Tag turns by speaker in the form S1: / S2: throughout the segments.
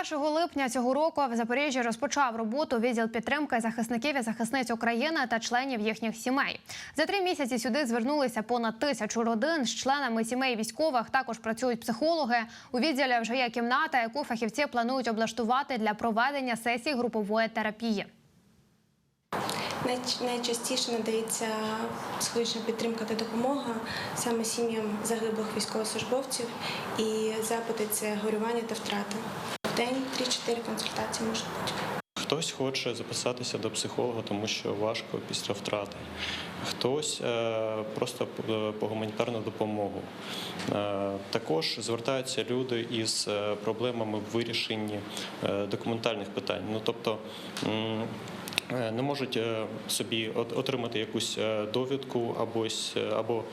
S1: 1 липня цього року в Запоріжжі розпочав роботу відділ підтримки захисників і захисниць України та членів їхніх сімей. За три місяці сюди звернулися понад тисячу родин з членами сімей військових. Також працюють психологи. У відділі вже є кімната, яку фахівці планують облаштувати для проведення сесій групової терапії.
S2: Найчастіше надається психологічна підтримка та допомога саме сім'ям загиблих військовослужбовців, і запити це горювання та втрати. День 3-4 консультації можуть бути.
S3: Хтось хоче записатися до психолога, тому що важко після втрати. Хтось е, просто по- по гуманітарну допомогу. Е, також звертаються люди із е, проблемами в вирішенні е, документальних питань. Ну тобто. Е, Не можуть е, собі от- отримати якусь е, довідку або, або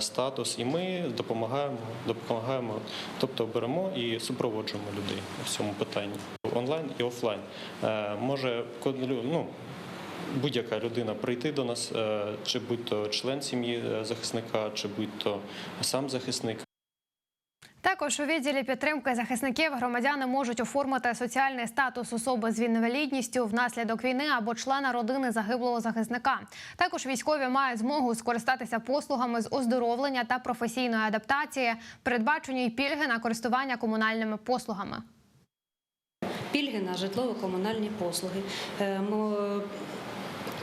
S3: статус, і ми допомагаємо, допомагаємо, тобто беремо і супроводжуємо людей в цьому питанні онлайн і офлайн. Може ну, будь-яка людина прийти до нас, чи будь-то член сім'ї захисника, чи будь-то сам захисник.
S1: Також у відділі підтримки захисників громадяни можуть оформити соціальний статус особи з інвалідністю внаслідок війни або члена родини загиблого захисника. Також військові мають змогу скористатися послугами з оздоровлення та професійної адаптації, передбачені й пільги на користування комунальними послугами.
S4: Пільги на житлово-комунальні послуги.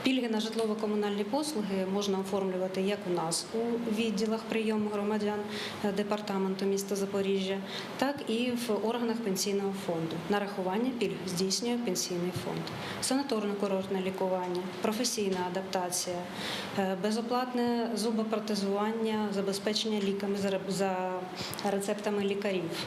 S4: Пільги на житлово-комунальні послуги можна оформлювати як у нас у відділах прийому громадян е, департаменту міста Запоріжжя, так і в органах пенсійного фонду. Нарахування пільг здійснює пенсійний фонд, санаторно-курортне лікування, професійна адаптація, е, безоплатне зубопротезування, забезпечення ліками за рецептами лікарів.